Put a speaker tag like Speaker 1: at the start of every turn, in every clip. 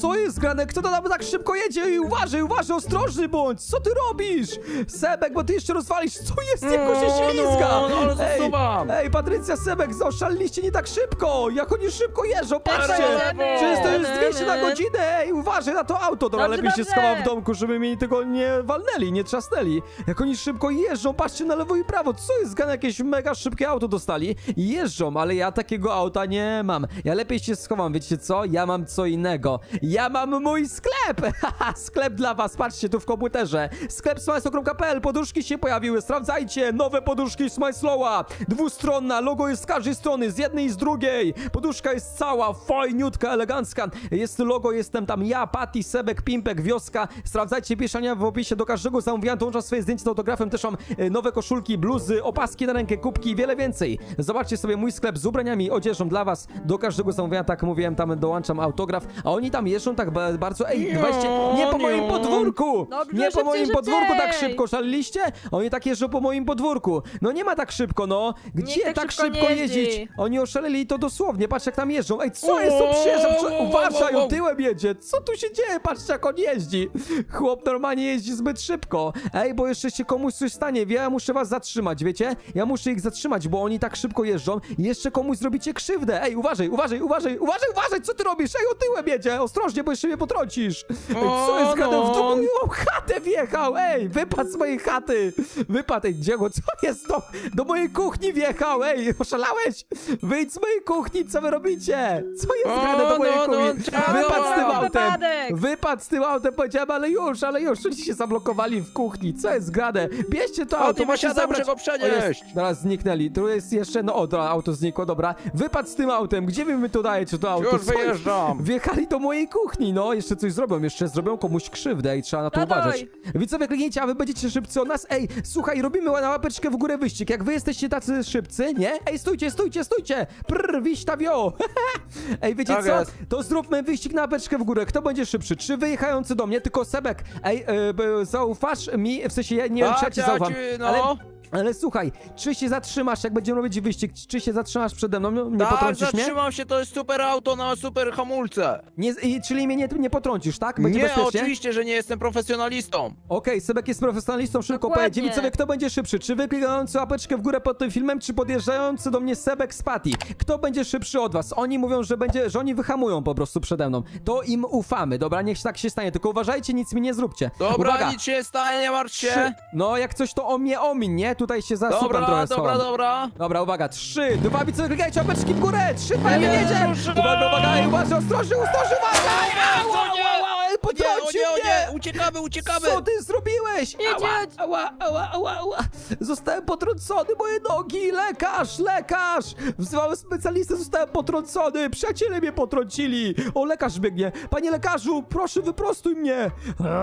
Speaker 1: Co jest grane? Kto to tam tak szybko jedzie? Uważaj, uważaj, ostrożny bądź! Co ty robisz? Sebek, bo ty jeszcze rozwalisz. Co jest? Tylko się
Speaker 2: No,
Speaker 1: ślizga!
Speaker 2: no, no, ale
Speaker 1: ej,
Speaker 2: zasuwam.
Speaker 1: ej, Patrycja, Sebek, oszaliliście nie tak szybko! Jak oni szybko jeżdżą, patrzcie! Przecież to jest 200 na godzinę! Ej, uważaj na to auto! Dobra,
Speaker 3: Dobrze,
Speaker 1: lepiej się
Speaker 3: dobrze.
Speaker 1: schował w domku, żeby mi tego nie walnęli, nie trzasnęli. Jak oni szybko jeżdżą, patrzcie na lewo i prawo. Co jest? Gan jakieś mega szybkie auto dostali jeżdżą, ale ja takiego auta nie mam. Ja lepiej się schowam, wiecie co? Ja mam co innego. Ja mam mój sklep! Haha, sklep dla was, patrzcie tu w komputerze. Sklep smajslo.pl, poduszki się pojawiły, sprawdzajcie. Nowe poduszki Smajslowa. Dwustronna, logo jest z każdej strony, z jednej i z drugiej. Poduszka jest cała, fajniutka, elegancka. Jest logo, jestem tam ja, Patty, Sebek, Pimpek, Wioska. Sprawdzajcie pieszania w opisie do każdego zamówienia. Dołączam swoje zdjęcie z autografem, też mam e, nowe koszulki, bluzy, opaski na rękę, kubki i wiele więcej. Zobaczcie sobie mój sklep z ubraniami i odzieżą dla was. Do każdego zamówienia, tak mówiłem, tam dołączam autograf, a oni tam jeżdżą tak ba- bardzo... Ej,
Speaker 2: Jo,
Speaker 1: weźcie, nie po moim
Speaker 2: jo.
Speaker 1: podwórku!
Speaker 3: Dobrze,
Speaker 1: nie po
Speaker 3: szybciej,
Speaker 1: moim podwórku tak
Speaker 3: szybciej.
Speaker 1: szybko, szaliliście? Oni tak jeżdżą po moim podwórku. No nie ma tak szybko, no. Gdzie
Speaker 3: tak
Speaker 1: tak
Speaker 3: szybko
Speaker 1: szybko
Speaker 3: nie jeździ.
Speaker 1: jeździć? Oni oszaleli i to dosłownie, patrz jak tam jeżdżą. Ej, co jest? Przyjeżdżam, co?
Speaker 2: o,
Speaker 1: uważaj, on tyłem jedzie. Co tu się dzieje? Patrzcie jak on jeździ. Chłop normalnie jeździ zbyt szybko. Ej, bo jeszcze się komuś coś stanie, wie, ja muszę was zatrzymać, wiecie? Ja muszę ich zatrzymać, bo oni tak szybko jeżdżą i jeszcze komuś zrobicie krzywdę. Ej, uważaj, uważaj, uważaj, uważaj, uważaj, co ty robisz? Ej, on tyłem jedzie, ostrożnie, bo jeszcze mnie potrącisz. Ej, co jest
Speaker 2: O,
Speaker 1: gadem? W
Speaker 2: no.
Speaker 1: drugą chatę wjechał, ej, wypadł z mojej chaty. Wypadł, ej, Diego, co jest to? Do mojej kuchni wjechał, ej, oszalałeś? Wyjdź z mojej kuchni, co wy robicie? Co jest
Speaker 2: O,
Speaker 1: grane do mojej
Speaker 2: no, no,
Speaker 1: kuchni?
Speaker 2: trzeba
Speaker 1: Wypadł z tym
Speaker 2: było.
Speaker 1: autem,
Speaker 3: Wypadek.
Speaker 1: wypadł z tym autem, powiedziałem, ale już, ale już, oni się zablokowali w kuchni, co jest grane? Bierzcie to
Speaker 2: O,
Speaker 1: auto,
Speaker 2: ty
Speaker 1: macie
Speaker 2: wysiadaj,
Speaker 1: zabrać.
Speaker 2: muszę go przenieść.
Speaker 1: O, jest, Teraz zniknęli, tu jest jeszcze, no o, dobra, auto znikło, dobra. Wypadł z tym autem, gdzie wy mi tu dajecie to auto?
Speaker 2: Już
Speaker 1: Co jest?
Speaker 2: wyjeżdżam.
Speaker 1: Wjechali do mojej kuchni, no, jeszcze coś zrobią, jeszcze zrobią komuś krzywdę i trzeba na to
Speaker 3: Dawaj.
Speaker 1: uważać. Widzowie, kliknijcie, a wy będziecie szybcy od nas. Ej, słuchaj, robimy na łapeczkę w górę wyścig. Jak wy jesteście tacy szybcy, nie? Ej, stójcie, stójcie, stójcie! Prr, wiśta wio! Ej, wiecie
Speaker 2: Tak
Speaker 1: co?
Speaker 2: jest.
Speaker 1: To zróbmy wyścig na łapeczkę w górę. Kto będzie szybszy? Czy wyjechający do mnie, tylko Sebek? Ej, e, b- zaufasz mi? W sensie, ja nie wiem, czy ja
Speaker 2: Tak,
Speaker 1: ci zaufam.
Speaker 2: no.
Speaker 1: Ale, ale słuchaj, czy się zatrzymasz, jak będziemy robić wyścig? Czy się zatrzymasz przede mną? No, Nie
Speaker 2: Tak,
Speaker 1: potrącisz mnie?
Speaker 2: zatrzymam się, to jest super auto na super hamulce.
Speaker 1: Nie, i, czyli mnie nie, nie potrącisz, tak? Będzie
Speaker 2: nie,
Speaker 1: bezpiecznie?
Speaker 2: oczywiście, że nie jestem profesjonalistą.
Speaker 1: Okej, Sebek jest profesjonalistą, szybko
Speaker 3: Dokładnie.
Speaker 1: pojedzie. Widzowie, kto będzie szybszy? Czy wy klikający łapeczkę w górę pod tym filmem, czy podjeżdżający do mnie Sebek z Patty? Kto będzie szybszy od was? Oni mówią, że będzie, że oni wyhamują po prostu przede mną. To im ufamy, dobra? Niech tak się stanie, tylko uważajcie, nic mi nie zróbcie.
Speaker 2: Dobra,
Speaker 1: Uwaga.
Speaker 2: nic się nie stanie, nie martw się.
Speaker 1: Trzy. No, jak coś to o mnie omin, nie? Tutaj się zasupam
Speaker 2: Dobra,
Speaker 1: trochę
Speaker 2: dobra,
Speaker 1: schowam.
Speaker 2: dobra.
Speaker 1: Dobra, uwaga, trzy, dwa, klikajcie łapeczki w górę, trzy, dwa, jeden, jedzie! Uwaga, uwaga, ej, uważaj, ostrożnie, ostrożnie, uważaj!
Speaker 2: O nie, O nie,
Speaker 1: mnie!
Speaker 2: uciekamy, uciekamy.
Speaker 1: Co ty zrobiłeś? Ała,
Speaker 3: Jedzieć.
Speaker 1: ała, ała, ała, ała. Zostałem potrącony, moje nogi! Lekarz, lekarz! Wzywałem specjalistę, zostałem potrącony! Przyjaciele mnie potrącili! O, lekarz biegnie! Panie lekarzu, proszę wyprostuj mnie!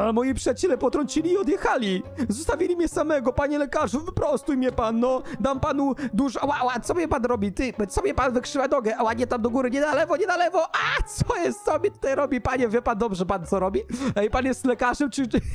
Speaker 1: A, moi przyjaciele potrącili i odjechali! Zostawili mnie samego, panie lekarzu, wyprostuj mnie pan, no! Dam panu dużo... Ała, ała, co mnie pan robi? Ty, co mnie pan wykrzywa nogę? Ała, nie tam do góry, nie na lewo, nie na lewo! A, co jest, co mnie tutaj robi, panie? Wie pan dobrze, pan co robi? Ej, pan jest lekarzem, czy... czy...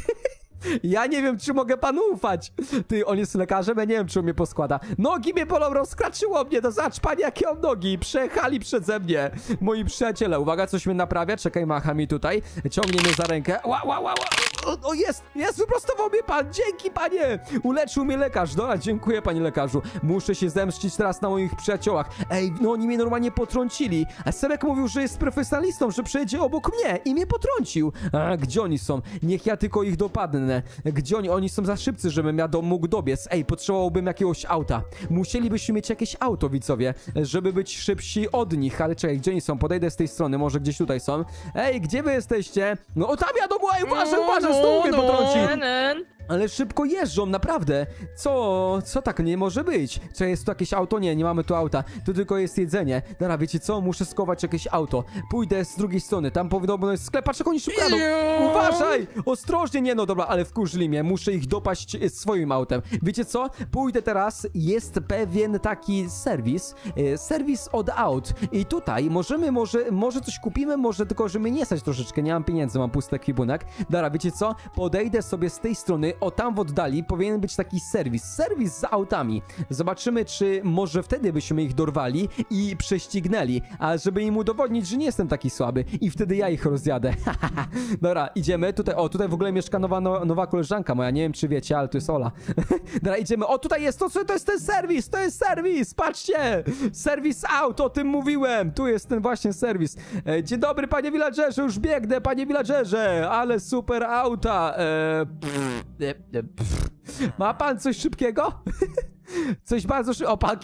Speaker 1: Ja nie wiem, czy mogę panu ufać. Ty, on jest lekarzem, ja nie wiem, czy on mnie poskłada. Nogi mnie bolą, rozkraczyło mnie, no zobacz, panie, jakie mam nogi. Przejechali przeze mnie. Moi przyjaciele, uwaga, coś mnie naprawia, czekaj, macha mi tutaj. Ciągnie mnie za rękę. Ła, ła, ła, ła. O, o, jest, jest, wyprostował mnie pan, dzięki, panie. Uleczył mnie lekarz, dobra, dziękuję, panie lekarzu. Muszę się zemścić teraz na moich przyjaciołach. Ej, no oni mnie normalnie potrącili. A Sebek mówił, że jest profesjonalistą, że przejedzie obok mnie i mnie potrącił. A, gdzie oni są? Niech ja tylko ich dopadnę. Gdzie oni? Oni są za szybcy, żebym ja do, mógł dobiec. Ej, potrzebowałbym jakiegoś auta. Musielibyśmy mieć jakieś auto, widzowie, żeby być szybsi od nich. Ale czekaj, gdzie oni są? Podejdę z tej strony, może gdzieś tutaj są. Ej, gdzie wy jesteście? No o tam jadą, ej, uważaj, uważaj, znowu mnie
Speaker 2: no.
Speaker 1: potrąci.
Speaker 3: Enen.
Speaker 1: Ale szybko jeżdżą, naprawdę. Co, co tak nie może być? Czy jest tu jakieś auto? Nie, nie mamy tu auta. Tu tylko jest jedzenie. Dobra, wiecie co? Muszę skować jakieś auto. Pójdę z drugiej strony. Tam podobno jest sklep. Patrz, jak oni szybko jadą.
Speaker 2: Iu.
Speaker 1: Uważaj! Ostrożnie, nie no, dobra, ale wkurzyli mnie. Muszę ich dopaść e, swoim autem. Wiecie co? Pójdę teraz. Jest pewien taki serwis. e, Serwis od aut. I tutaj możemy, może, może coś kupimy, może tylko, że mnie nie stać troszeczkę. Nie mam pieniędzy, mam pusty ekwipunek. Dobra, wiecie co? Podejdę sobie z tej strony. O tam w oddali powinien być taki serwis. Serwis z autami. Zobaczymy, czy może wtedy byśmy ich dorwali i prześcignęli. A żeby im udowodnić, że nie jestem taki słaby. I wtedy ja ich rozjadę. Dobra, idziemy. Tutaj, o, tutaj w ogóle mieszka nowa, no, nowa koleżanka moja. Nie wiem, czy wiecie, ale to jest Ola. Dobra, idziemy. O, tutaj jest to, co to jest ten serwis. To jest serwis. Patrzcie. Serwis aut, o tym mówiłem. Tu jest ten właśnie serwis. E, dzień dobry, panie villagerze. Już biegnę, panie villagerze. Ale super auta. E, pff, e, pff. Ma pan coś szybkiego? Coś bardzo szybkiego. O, pan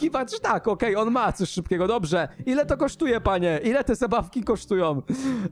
Speaker 1: tak? Okej, on ma coś szybkiego, dobrze. Ile to kosztuje, panie? Ile te zabawki kosztują?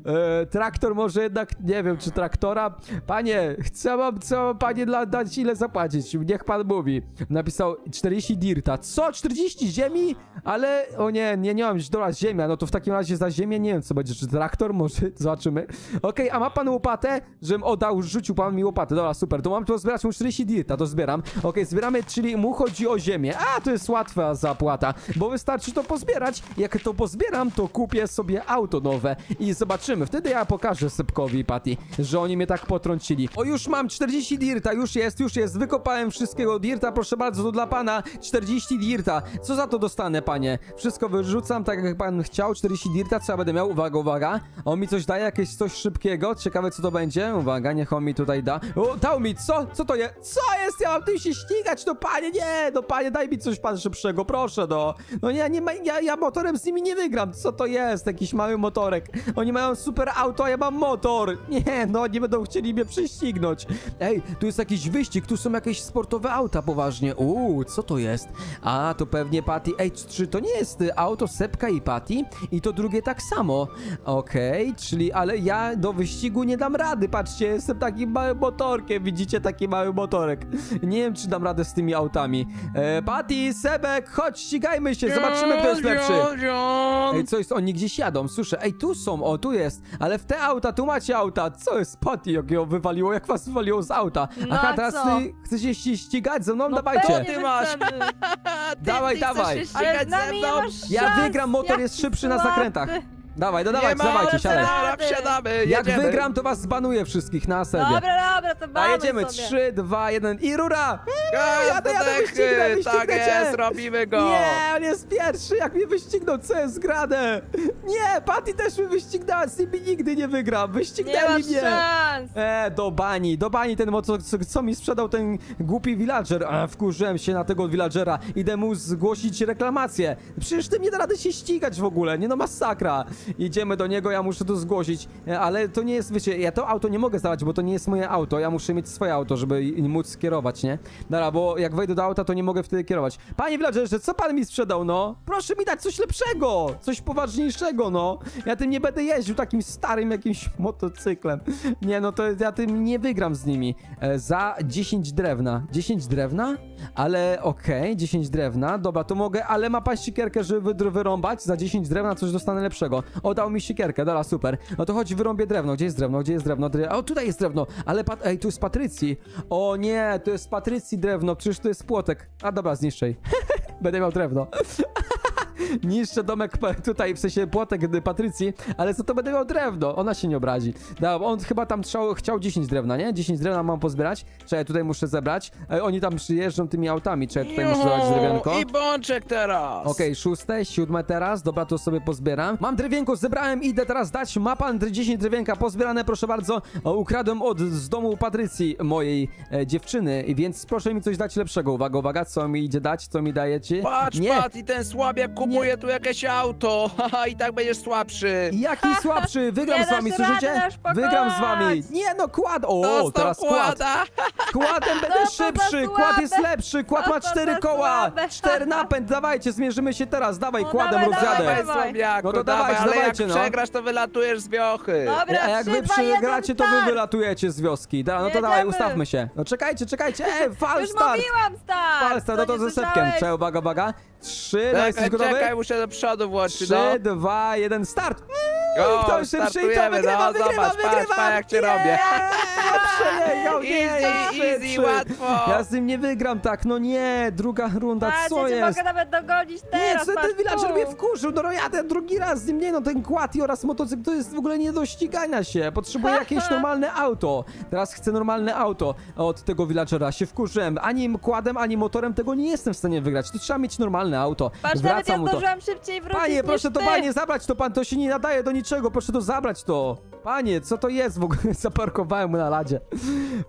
Speaker 1: E, traktor może jednak, nie wiem, czy traktora? Panie, chcę wam, chcę wam, panie, dla, dać ile zapłacić. Niech pan mówi. Napisał 40 dirta. Co? 40 ziemi? Ale, o nie, nie, nie mam dola ziemia. No to w takim razie za ziemię nie wiem, co będzie. Czy traktor? Może zobaczymy. Okej, a ma pan łopatę? Żebym oddał, rzucił pan mi łopatę. Dobra, super. To mam tu zbierać mu 40 dirta, to zbieram. Okej, zbieramy, czyli mu chodzi o ziemię. A, to jest łatwa zapłata, bo wystarczy to pozbierać. Jak to pozbieram, to kupię sobie auto nowe i zobaczymy. Wtedy ja pokażę Sepkowi i Patty, że oni mnie tak potrącili. O, już mam 40 dirta, już jest, już jest. Wykopałem wszystkiego dirta, proszę bardzo, to dla pana 40 dirta. Co za to dostanę, panie? Wszystko wyrzucam tak, jak pan chciał. 40 dirta, ja będę miał? Uwaga, uwaga. On mi coś daje, jakieś coś szybkiego. Ciekawe, co to będzie. Uwaga, niech on mi tutaj da. O, dał mi, co? Co to jest? Co jest? Ja mam tym się ścigać, no panie, nie, no panie, daj mi coś pan szybszego, proszę, no. No nie, nie ma, ja, ja motorem z nimi nie wygram. Co to jest? Jakiś mały motorek. Oni mają super auto, a ja mam motor. Nie, no, nie będą chcieli mnie prześcignąć. Ej, tu jest jakiś wyścig, tu są jakieś sportowe auta, poważnie. Uuu, co to jest? A, to pewnie Patty. Ej, czy to nie jest y, auto Sepka i Patty? I to drugie tak samo. Okej, czyli, ale ja do wyścigu nie dam rady. Patrzcie, jestem takim małym motorkiem. Widzicie taki mały motorek. Nie wiem, czy dam radę z tymi autami. E, Patty, Sebek, chodź, ścigajmy się, zobaczymy, kto jest lepszy. Ej, co jest? Oni gdzieś jadą, słyszę. Ej, tu są, o, tu jest. Ale w te auta, tu macie auta. Co jest, Patty, jak ją wywaliło? Jak was wywaliło z auta?
Speaker 3: No
Speaker 1: Aha,
Speaker 3: a
Speaker 1: teraz
Speaker 3: co?
Speaker 1: ty chcecie się ścigać ze mną?
Speaker 3: No
Speaker 1: Dawajcie.
Speaker 3: pewnie,
Speaker 2: Ty
Speaker 3: że
Speaker 2: masz.
Speaker 3: chcemy.
Speaker 1: Dawaj,
Speaker 2: ty
Speaker 1: dawaj.
Speaker 3: Ale z nami nie masz
Speaker 1: Ja
Speaker 3: szans,
Speaker 1: wygram, motor
Speaker 3: jaki
Speaker 1: jest szybszy na
Speaker 3: słaby.
Speaker 1: zakrętach. Dawaj, dawajcie,
Speaker 2: ma,
Speaker 1: dawajcie, siadaj.
Speaker 2: Dobra, wsiadamy,
Speaker 1: Jak
Speaker 2: jedziemy.
Speaker 1: wygram, to was zbanuję wszystkich na.
Speaker 3: Dobra, dobra, to
Speaker 1: A jedziemy,
Speaker 3: sobie.
Speaker 1: 3, 2, 1 i rura!
Speaker 2: Gaz
Speaker 1: Jadę, jadę,
Speaker 2: dechy,
Speaker 1: wyścignę,
Speaker 2: Tak
Speaker 1: wyścignę cię.
Speaker 2: jest, robimy go.
Speaker 1: Nie, on jest pierwszy, jak mnie wyścignął, co jest grane? Nie, Patty też mnie wyścignęła, z nimi nigdy nie wygram,
Speaker 3: Nie
Speaker 1: wyścignęli
Speaker 3: masz
Speaker 1: mnie.
Speaker 3: szans.
Speaker 1: E, do bani, do bani ten, co, co, co mi sprzedał ten głupi villager. A, wkurzyłem się na tego villagera. Idę mu zgłosić reklamację. Przecież ty nie da rady się ścigać w ogóle, nie no masakra. Idziemy do niego, ja muszę to zgłosić. E, ale to nie jest, wiecie, ja to auto nie mogę zdawać, bo to nie jest moje auto. Ja muszę mieć swoje auto, żeby móc kierować, nie? Dobra, bo jak wejdę do auta, to nie mogę wtedy kierować. Panie villagerze, co pan mi sprzedał, no? Proszę mi dać coś lepszego, coś poważniejszego, no. Ja tym nie będę jeździł takim starym jakimś motocyklem. Nie, no to ja tym nie wygram z nimi. E, za 10 drewna. 10 drewna? Ale okej, 10 drewna. Dobra, to mogę, ale ma pan siekierkę, żeby wyrąbać? Za 10 drewna coś dostanę lepszego. O, dał mi siekierkę, dobra, super. No to chodź, wyrąbię drewno. Gdzie jest drewno? Gdzie jest drewno? Dre... O, tutaj jest drewno. Ale pat... Ej, tu jest Patrycji. O nie, to jest Patrycji drewno. Przecież to jest płotek. A dobra, zniszczę jej. Będę miał drewno. Niszczę domek tutaj, w sensie płotek Patrycji, ale co to będę miał drewno? Ona się nie obrazi. Dobra, on chyba tam trzał, chciał 10 drewna, nie? 10 drewna mam pozbierać. Czekaj, tutaj muszę zebrać. E, oni tam przyjeżdżą tymi autami. Czekaj, tutaj muszę zebrać
Speaker 2: Juhu,
Speaker 1: drewienko.
Speaker 2: I bączek teraz.
Speaker 1: Okej, szóste, siódme teraz, dobra, to sobie pozbieram. Mam drewienko, zebrałem, idę teraz dać. Ma pan dr- 10 drewienka pozbierane, proszę bardzo. O, ukradłem od z domu Patrycji, mojej e, dziewczyny, więc proszę mi coś dać lepszego. Uwaga, uwaga, co mi idzie dać, co mi dajecie?
Speaker 2: Patrz,
Speaker 1: Nie,
Speaker 2: Pat, i ten słabiak kupuje tu jakieś auto. Haha, i tak będziesz słabszy.
Speaker 1: Jaki słabszy? Wygram
Speaker 3: Nie
Speaker 1: z wami,
Speaker 3: dasz
Speaker 1: słyszycie?
Speaker 3: rady nas pokonać.
Speaker 1: Wygram z wami. Nie no, kład. O,
Speaker 2: Dostał
Speaker 1: teraz kład.
Speaker 2: kłada.
Speaker 1: Kładem będę
Speaker 3: No to za
Speaker 1: szybszy.
Speaker 3: słabe.
Speaker 1: Kład jest lepszy. Kład
Speaker 3: No
Speaker 1: ma
Speaker 3: to
Speaker 1: cztery
Speaker 3: za
Speaker 1: koła.
Speaker 3: słabe.
Speaker 1: Cztery napęd. Dawajcie, zmierzymy się teraz. Dawaj,
Speaker 3: No
Speaker 1: kładem
Speaker 3: dawaj, dawaj,
Speaker 2: Dawaj, słabiaku,
Speaker 1: No to
Speaker 2: dawaj,
Speaker 1: dawajcie,
Speaker 2: ale
Speaker 1: dawajcie,
Speaker 2: jak
Speaker 1: no.
Speaker 2: przegrasz, to wylatujesz z wiochy.
Speaker 3: Dobra,
Speaker 1: A jak
Speaker 3: trzy,
Speaker 1: wy
Speaker 3: dwa, jeden,
Speaker 1: przegracie, to wy
Speaker 3: start.
Speaker 1: wylatujecie z wioski. Da, no to dawaj,
Speaker 3: Jedziemy.
Speaker 1: ustawmy się. No czekajcie, czekajcie. E,
Speaker 3: Już
Speaker 1: fal start.
Speaker 3: mówiłam start.
Speaker 1: Fal start, no to ze sepkiem.
Speaker 3: słyszałeś?
Speaker 1: Czekaj, uwaga, uwaga. Trzy, no
Speaker 2: Czekaj,
Speaker 1: jesteś gotowy?
Speaker 2: czekaj, muszę do przodu
Speaker 1: Trzy,
Speaker 2: no.
Speaker 1: dwa, jeden, start.
Speaker 2: O,
Speaker 1: Kto szybszy i to
Speaker 2: startujemy,
Speaker 1: wygrywa,
Speaker 2: no,
Speaker 1: wygrywa,
Speaker 2: zobacz, patrz,
Speaker 1: wygrywa.
Speaker 2: patrz jak cię robię.
Speaker 1: Nie, przejechał, nie,
Speaker 2: Easy, easy,
Speaker 1: szybszy.
Speaker 2: łatwo.
Speaker 1: Ja z nim nie wygram, tak, no nie, druga runda,
Speaker 3: Patrz,
Speaker 1: co
Speaker 3: ja cię
Speaker 1: jest?
Speaker 3: mogę nawet dogonić
Speaker 1: Nie,
Speaker 3: teraz,
Speaker 1: co ten
Speaker 3: patrz
Speaker 1: villager
Speaker 3: tu.
Speaker 1: mnie wkurzył, no jadę drugi raz z nim, nie no, ten quad oraz motocykl to jest w ogóle nie do ścigania się, potrzebuję jakieś normalne auto, teraz chcę normalne auto od tego villagera, się wkurzyłem, ani quadem, ani motorem tego nie jestem w stanie wygrać, to trzeba mieć normalne auto,
Speaker 3: Patrz, nawet ja
Speaker 1: mu to.
Speaker 3: zdążyłam szybciej wrócić
Speaker 1: Panie,
Speaker 3: niż
Speaker 1: proszę to
Speaker 3: ty.
Speaker 1: panie, zabrać to pan, to się nie nadaje do niczego, proszę to zabrać to. Panie, co to jest w ogóle? Zaparkowałem mu na ladzie.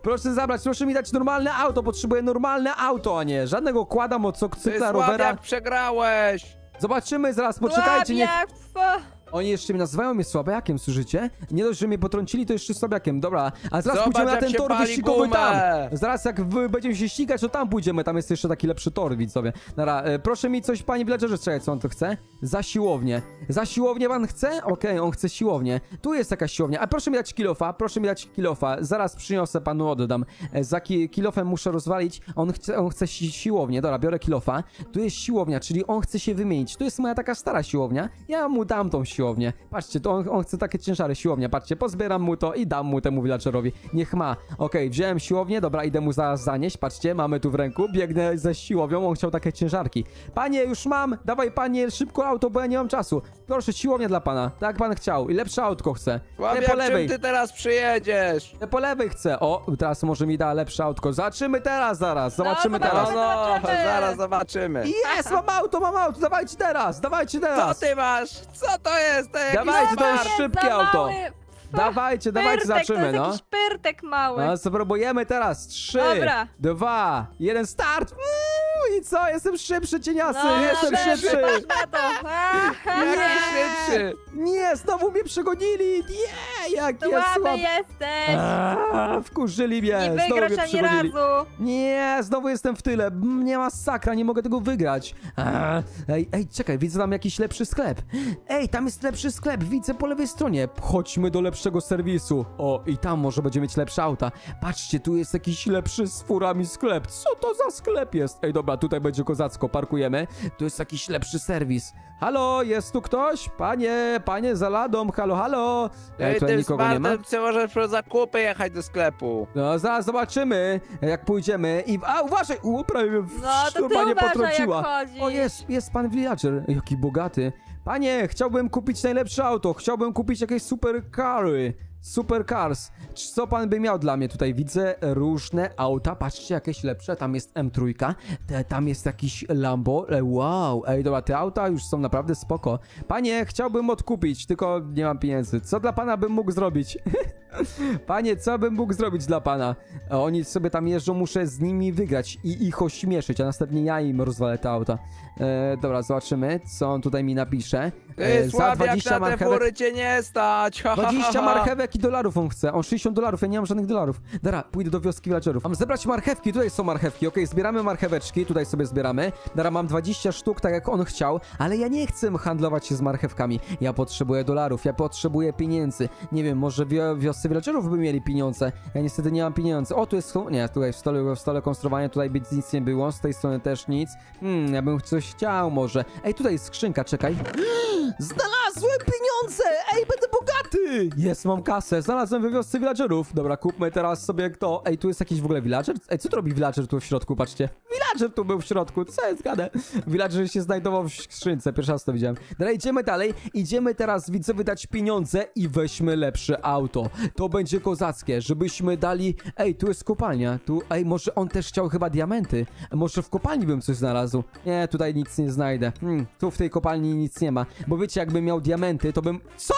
Speaker 1: Proszę zabrać, proszę mi dać normalne auto, potrzebuję normalne auto, a nie żadnego kłada,
Speaker 2: Ty
Speaker 1: motocykla, rowera.
Speaker 2: przegrałeś.
Speaker 1: Zobaczymy zaraz, poczekajcie, niech...
Speaker 3: Słabiak, fo-
Speaker 1: Oni jeszcze mnie nazywają mnie słabiakiem, słyszycie? Nie dość, że mnie potrącili, to jeszcze słabiakiem. Dobra, a zaraz
Speaker 2: Zobacz,
Speaker 1: pójdziemy na
Speaker 2: jak
Speaker 1: ten
Speaker 2: się
Speaker 1: tor
Speaker 2: pali
Speaker 1: wyścigowy
Speaker 2: gumę.
Speaker 1: tam. Zaraz jak wy będziemy się ścigać, to tam pójdziemy, tam jest jeszcze taki lepszy tor, widzowie. Dobra, e, proszę mi coś, panie villagerze, czekaj, co on to chce? Za siłownię. Za siłownię pan chce? Okej, on chce siłownię. Tu jest jakaś siłownia, a proszę mi dać kilofa, proszę mi dać kilofa. Zaraz przyniosę panu, oddam. E, Za ki kilofem muszę rozwalić, on chce, on chce si siłownię. Dobra, biorę kilofa. Tu jest siłownia, czyli on chce się wymienić. Tu jest moja taka stara siłownia, ja mu dam tą siłownię. Patrzcie, to on, on chce takie ciężary siłownia, patrzcie, pozbieram mu to i dam mu temu villagerowi. Niech ma. Okej, wziąłem siłownię, dobra, idę mu zaraz zanieść, patrzcie, mamy tu w ręku, biegnę ze siłownią, on chciał takie ciężarki. Panie, już mam, dawaj panie, szybko auto, bo ja nie mam czasu. Proszę, siłownia dla pana, tak pan chciał i lepsze autko chcę. Nie
Speaker 2: Słabiak,
Speaker 1: po lewej.
Speaker 2: czym ty teraz przyjedziesz?
Speaker 1: Nie po lewej chcę. O, teraz może mi da lepsze autko. Zobaczymy teraz, zaraz. Zobaczymy
Speaker 3: No,
Speaker 1: teraz.
Speaker 2: No,
Speaker 3: zobaczymy,
Speaker 2: no,
Speaker 3: zobaczymy.
Speaker 2: zaraz zobaczymy.
Speaker 1: Jest, mam auto, mam auto. Dawajcie teraz, dawajcie
Speaker 2: Co
Speaker 1: teraz.
Speaker 2: ty masz? Co to jest? To jakiś
Speaker 1: Dawajcie, to jest szybkie
Speaker 3: Za
Speaker 1: auto.
Speaker 3: mały
Speaker 1: Dawajcie, dawajcie,
Speaker 3: Pyrtek, to jest
Speaker 1: no.
Speaker 3: jakiś pyrtek mały.
Speaker 1: No, spróbujemy teraz. Trzy,
Speaker 3: Dobra.
Speaker 1: dwa, jeden, start. Uuu, I co? Jestem szybszy, cieniasy.
Speaker 3: no,
Speaker 1: Jestem szybszy.
Speaker 3: patrz na to.
Speaker 2: Jaki szybszy.
Speaker 1: Nie, znowu mnie przegonili. Nie, jak
Speaker 3: To
Speaker 1: jest
Speaker 3: ładny
Speaker 1: słab.
Speaker 3: jesteś.
Speaker 1: Aaa, Wkurzyli mnie.
Speaker 3: Nie
Speaker 1: znowu
Speaker 3: wygrasz
Speaker 1: mnie
Speaker 3: ani
Speaker 1: przegonili.
Speaker 3: razu.
Speaker 1: Nie, znowu jestem w tyle. Nie masakra, nie mogę tego wygrać. Ej, ej, czekaj, widzę tam jakiś lepszy sklep. Ej, tam jest lepszy sklep, widzę po lewej stronie. Chodźmy do lepszego serwisu. O, i tam może będzie mieć lepsze auta. Patrzcie, tu jest jakiś lepszy z furami sklep. Co to za sklep jest? Ej, dobra, tutaj będzie kozacko, parkujemy. Tu jest jakiś lepszy serwis. Halo, jest tu ktoś? Panie, panie za ladą, halo, halo. Ej,
Speaker 2: Ej,
Speaker 1: tutaj
Speaker 2: tym
Speaker 1: nikogo nie ma.
Speaker 2: smartem ty możesz po zakupy jechać do sklepu.
Speaker 1: No, zaraz zobaczymy, jak pójdziemy i... A, uważaj! U, prawie mnie
Speaker 3: No, to ty
Speaker 1: normalnie
Speaker 3: uważaj,
Speaker 1: potrąciła.
Speaker 3: jak chodzisz.
Speaker 1: O, jest, jest pan villager. Jaki bogaty. Panie, chciałbym kupić najlepsze auto. Chciałbym kupić jakieś supercary. Supercars. Co pan by miał dla mnie? Tutaj widzę różne auta. Patrzcie, jakieś lepsze. Tam jest M3. Te, tam jest jakiś Lambo. E, Wow. Ej, dobra, te auta już są naprawdę spoko. Panie, chciałbym odkupić, tylko nie mam pieniędzy. Co dla pana bym mógł zrobić? Panie, co bym mógł zrobić dla pana? A Oni sobie tam jeżdżą, muszę z nimi wygrać i ich ośmieszyć, a następnie ja im rozwalę te auta. E, dobra, zobaczymy, co on tutaj mi napisze. E,
Speaker 2: Ty słabiak, na te
Speaker 1: marchewek.
Speaker 2: fury cię nie stać. Ha, ha, ha,
Speaker 1: 20
Speaker 2: ha.
Speaker 1: marchewek i dolarów on chce. On 60 dolarów, ja nie mam żadnych dolarów. Dobra, pójdę do wioski villagerów. Mam zebrać marchewki, tutaj są marchewki. Okej, zbieramy marcheweczki, tutaj sobie zbieramy. Dobra, mam 20 sztuk, tak jak on chciał, ale ja nie chcę handlować się z marchewkami. Ja potrzebuję dolarów, ja potrzebuję pieniędzy. Nie wiem, może wio wioscy villagerów by mieli pieniądze. Ja niestety nie mam pieniędzy. O, tu jest... Nie, tutaj w stole, w stole konstruowania tutaj nic nie było, z tej strony też nic. Hmm, ja bym coś chciał może. Ej, tutaj jest skrzynka, czekaj. Znalazłem pieniądze! Ej, będę bogaty! Jest, mam kasę. Znalazłem we wiosce villagerów. Dobra, kupmy teraz sobie kto. Ej, tu jest jakiś w ogóle villager? Ej, co tu robi villager tu w środku? Patrzcie. Villager tu był w środku. Co jest gadę? Villager się znajdował w skrzynce. Pierwszy raz to widziałem. Dobra, idziemy dalej. Idziemy teraz widzę wydać pieniądze i weźmy lepsze auto. To będzie kozackie, żebyśmy dali... Ej, tu jest kopalnia. Tu, ej, może on też chciał chyba diamenty. Może w kopalni bym coś znalazł. Nie, tutaj nic nie znajdę. Hmm, tu w tej kopalni nic nie ma. Bo wiecie, jakbym miał diamenty, to bym... Co?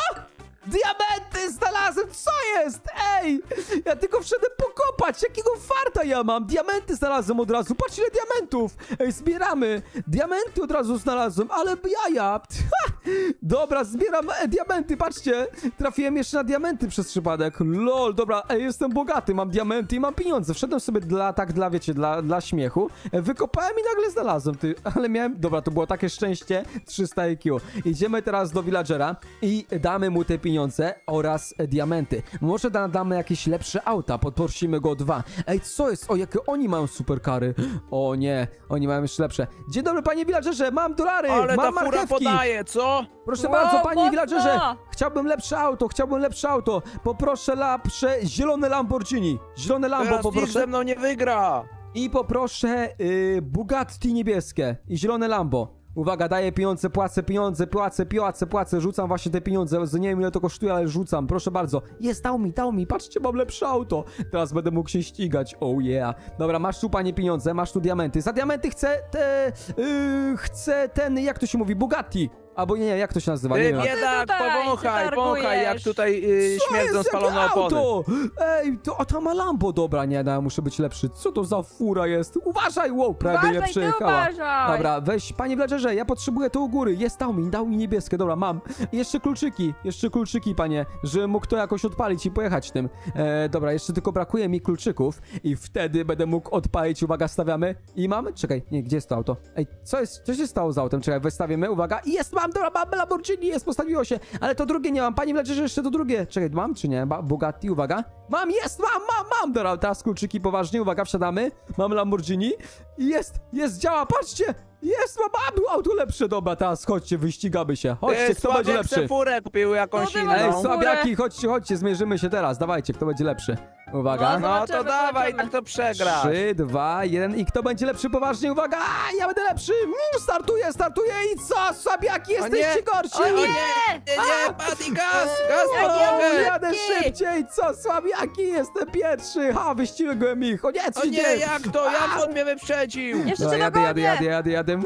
Speaker 1: diabetes. Znalazłem! Co jest? Ej! Ja tylko wszedłem pokopać! Jakiego farta ja mam? Diamenty znalazłem od razu! Patrz ile diamentów! Ej, zbieramy! Diamenty od razu znalazłem, ale jaja! Ha! Dobra, zbieram e, diamenty, patrzcie! Trafiłem jeszcze na diamenty przez przypadek. Lol, dobra, ej, jestem bogaty, mam diamenty i mam pieniądze. Wszedłem sobie dla, tak dla, wiecie, dla, dla śmiechu. E, Wykopałem i nagle znalazłem, ty. Ale miałem, dobra, to było takie szczęście. 300 IQ. Idziemy teraz do villagera i damy mu te pieniądze oraz oraz e, diamenty. Może da, damy jakieś lepsze auta, poprosimy go o dwa. Ej, co jest? O, jakie oni mają superkary. O nie, oni mają jeszcze lepsze. Dzień dobry, panie villagerze, mam dolary,
Speaker 2: Ale
Speaker 1: mam
Speaker 2: ta fura
Speaker 1: marchewki.
Speaker 2: podaje, co?
Speaker 1: Proszę
Speaker 3: Wow,
Speaker 1: bardzo, panie
Speaker 3: mocno.
Speaker 1: villagerze, chciałbym lepsze auto, chciałbym lepsze auto. Poproszę lepsze zielone Lamborghini. Zielone Lambo
Speaker 2: Teraz nikt
Speaker 1: poproszę.
Speaker 2: ze mną nie wygra.
Speaker 1: I poproszę y, Bugatti niebieskie i zielone Lambo. Uwaga, daję pieniądze, płacę pieniądze, płacę, płacę, płacę, rzucam właśnie te pieniądze. Nie wiem ile to kosztuje, ale rzucam, proszę bardzo. Jest, dał mi, dał mi, patrzcie, mam lepsze auto. Teraz będę mógł się ścigać, oh yeah. Dobra, masz tu panie pieniądze, masz tu diamenty. Za diamenty chcę te, y, chcę ten, jak to się mówi, Bugatti. Albo nie, nie, jak to się nazywa, nie
Speaker 2: Ty
Speaker 1: wiem.
Speaker 2: biedak,
Speaker 3: tutaj
Speaker 2: powąchaj,
Speaker 3: się
Speaker 2: powąchaj, jak
Speaker 3: targujesz.
Speaker 2: tutaj y, śmierdzą
Speaker 1: jest,
Speaker 2: spalone
Speaker 1: jakie
Speaker 2: opony.
Speaker 1: auto? Ej, to, a ta ma Lambo, dobra, nie, no, ja muszę być lepszy. Co to za fura jest? Uważaj, wow, prawie
Speaker 3: Uważaj,
Speaker 1: nie
Speaker 3: ty
Speaker 1: przejechała.
Speaker 3: uważaj.
Speaker 1: Dobra, weź, panie Villagerze, ja potrzebuję tu u góry. Jest, dał mi, dał mi niebieskie, dobra, mam. I jeszcze kluczyki, jeszcze kluczyki, panie, żeby mógł to jakoś odpalić i pojechać tym. E, dobra, jeszcze tylko brakuje mi kluczyków i wtedy będę mógł odpalić, uwaga, stawiamy. I mamy, czekaj, nie, gdzie jest to auto? Ej, co jest, co się stało z autem? Czekaj, wystawimy, uwaga, I jest, mam, dobra, mam Lamborghini, jest, postawiło się, ale to drugie nie mam, panie Villagerze, jeszcze to drugie. Czekaj, mam czy nie? Ba Bugatti, uwaga. Mam, jest, mam, mam, mam, dobra, teraz kluczyki poważnie, uwaga, wsiadamy. Mam Lamborghini jest, jest, działa, patrzcie, jest, mam, mam auto lepsze, dobra, teraz chodźcie, wyścigamy się. Chodźcie, kto będzie lepszy?
Speaker 2: furę kupiły jakąś inną.
Speaker 3: masz
Speaker 1: Ej,
Speaker 3: furę.
Speaker 1: słabiaki, chodźcie, chodźcie, zmierzymy się teraz, dawajcie, kto będzie lepszy. Uwaga.
Speaker 3: No,
Speaker 2: No to
Speaker 3: Zobaczymy,
Speaker 2: dawaj,
Speaker 3: zobaczymy.
Speaker 2: tak to przegrasz.
Speaker 1: Trzy, dwa, jeden i kto będzie lepszy poważnie? Uwaga, ja będę lepszy! Mm, Startuję, startuję i co? Słabiaki, jesteście
Speaker 2: nie,
Speaker 1: gorsi!
Speaker 3: O nie!
Speaker 2: Nie, nie, Patty, gaz, gaz
Speaker 3: Ja nie
Speaker 1: O,
Speaker 2: pomogę.
Speaker 1: jadę
Speaker 3: Szybki!
Speaker 1: szybciej, co? Słabiaki, jestem pierwszy! Ha, wyścigłem ich! O nie, co
Speaker 2: O
Speaker 1: się
Speaker 2: nie,
Speaker 1: dzieje?
Speaker 2: jak to? Jak on mnie wyprzedził?
Speaker 3: Jeszcze
Speaker 1: No,
Speaker 3: cię
Speaker 1: jadę, jadę,
Speaker 3: dogonię.
Speaker 1: jadę, jadę, jadę. Mm,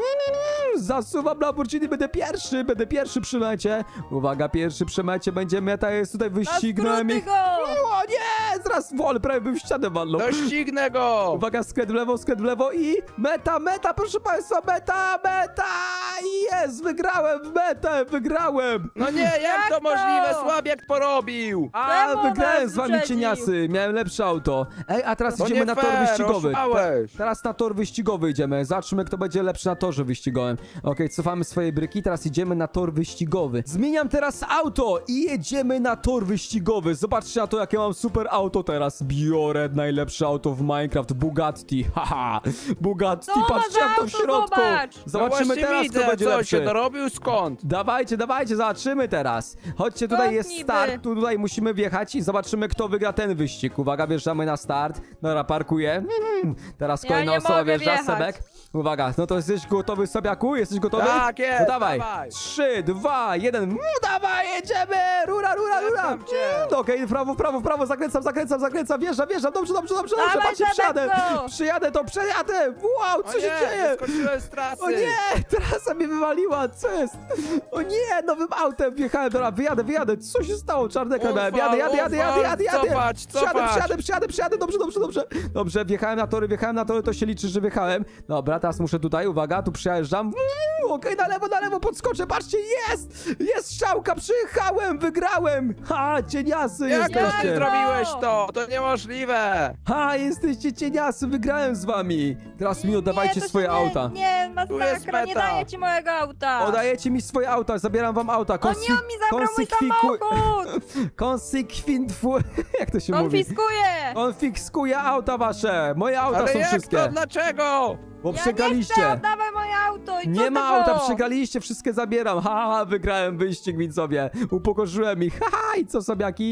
Speaker 1: Zasuwam Lamborghini, będę pierwszy, będę pierwszy przy mecie. Uwaga, pierwszy przy mecie będzie meta, jest tutaj wyścignąłem ich.
Speaker 3: skróty go!
Speaker 1: O nie, zaraz wolę, prawie bym w ścianę walnął.
Speaker 2: Doścignę go!
Speaker 1: Uwaga, skręt w lewo, skręt w lewo i meta, meta, proszę państwa, meta, meta! Jest, wygrałem w metę, wygrałem!
Speaker 2: No nie, jak
Speaker 3: Jak
Speaker 2: to
Speaker 3: to?
Speaker 2: możliwe? Słabiak porobił!
Speaker 1: A,
Speaker 3: Czemu
Speaker 1: wygrałem
Speaker 3: nas
Speaker 1: z wami
Speaker 3: wyprzedził?
Speaker 1: cieniasy, miałem lepsze auto. Ej, a teraz
Speaker 2: To
Speaker 1: idziemy
Speaker 2: nie
Speaker 1: na tor
Speaker 2: fair,
Speaker 1: wyścigowy. Teraz na tor wyścigowy idziemy. Zobaczymy, kto będzie lepszy na torze wyścigowym. Okej, cofamy swoje bryki, teraz idziemy na tor wyścigowy. Zmieniam teraz auto i jedziemy na tor wyścigowy. Zobaczcie na to, jakie mam super auto teraz. Biorę najlepsze auto w Minecraft, Bugatti. Haha, Bugatti,
Speaker 3: Co
Speaker 1: patrzcie jak to w
Speaker 3: auto,
Speaker 1: środku.
Speaker 3: zobacz.
Speaker 1: Zobaczymy
Speaker 2: no właśnie
Speaker 1: teraz,
Speaker 2: widzę,
Speaker 1: kto będzie
Speaker 2: co
Speaker 1: lepszy.
Speaker 2: się dorobił, skąd?
Speaker 1: Dawajcie, dawajcie, zobaczymy teraz. Chodźcie, tutaj
Speaker 3: Skąd
Speaker 1: jest
Speaker 3: niby?
Speaker 1: start, tu tutaj musimy wjechać i zobaczymy, kto wygra ten wyścig. Uwaga, wjeżdżamy na start. Dobra, parkuję. Mm, Teraz
Speaker 3: Ja
Speaker 1: kolejna
Speaker 3: nie
Speaker 1: osoba
Speaker 3: mogę
Speaker 1: wjeżdża,
Speaker 3: wjechać.
Speaker 1: Sebek. Uwaga, no to jesteś gotowy, Sobiaku? Jesteś gotowy?
Speaker 2: Tak jest,
Speaker 1: No dawaj.
Speaker 2: dawaj.
Speaker 1: Trzy, dwa, jeden. Mm, dawaj, jedziemy! Rura, rura, rura!
Speaker 2: Cię.
Speaker 1: Mm, Okej, w prawo, w prawo, w prawo, zakręcam, zakręcam, zakręcam, wjeżdżam, wjeżdżam, dobrze, dobrze, dobrze, dobrze,
Speaker 3: Dawaj,
Speaker 1: patrzcie, przyjadę, przyjadę to, przejadę! Wow, co
Speaker 2: o
Speaker 1: się
Speaker 2: nie,
Speaker 1: dzieje?
Speaker 2: wyskoczyłem z trasy.
Speaker 1: O nie! Trasa mnie wywaliła, co jest? O nie, nowym autem wjechałem, dobra, wyjadę, wyjadę, co się stało? Czarny ekran,
Speaker 2: Ufa,
Speaker 1: jadę, jadę, jadę, jadę, jadę, jadę,
Speaker 2: cofać,
Speaker 1: Przyjadę,
Speaker 2: cofać.
Speaker 1: przyjadę, przyjadę, przyjadę, dobrze, dobrze, dobrze. Dobrze, wjechałem na tory, wjechałem na tory, to się liczy, że wjechałem. Dobra, teraz muszę tutaj, uwaga, tu przejeżdżam. Mm, Okej, na lewo, na lewo, podskoczę, patrzcie, jest! Jest strzałka, przyjechałem, wygrałem! Ha, cieniasy
Speaker 2: Jak to ty
Speaker 1: jesteście!
Speaker 2: zrobiłeś to? To niemożliwe.
Speaker 1: Ha, jesteście cieniasy, wygrałem z wami! Teraz mi oddawajcie
Speaker 3: Nie, to się
Speaker 1: swoje
Speaker 3: nie,
Speaker 1: auta.
Speaker 3: Nie,
Speaker 2: Tu jest
Speaker 3: masakra, nie
Speaker 2: meta.
Speaker 3: daję ci mojego auta.
Speaker 1: Oddajecie mi swoje auta, zabieram wam auta.
Speaker 3: O nie, on mi zabrał mój samochód!
Speaker 1: Konsekwintwu... Jak to się mówi?
Speaker 3: Konfiskuję!
Speaker 1: Konfiskuję auta wasze! Moje auta
Speaker 2: Ale
Speaker 1: są
Speaker 2: jak
Speaker 1: wszystkie.
Speaker 2: to? Dlaczego?
Speaker 1: Bo
Speaker 3: Ja nie chcę, oddawaj moje auto i co
Speaker 1: Nie ma
Speaker 3: tego?
Speaker 1: auta, przegraliście, wszystkie zabieram. Ha, ha, wygrałem wyścig, widzowie. Upokorzyłem ich. Ha, ha, i co, sobiaki?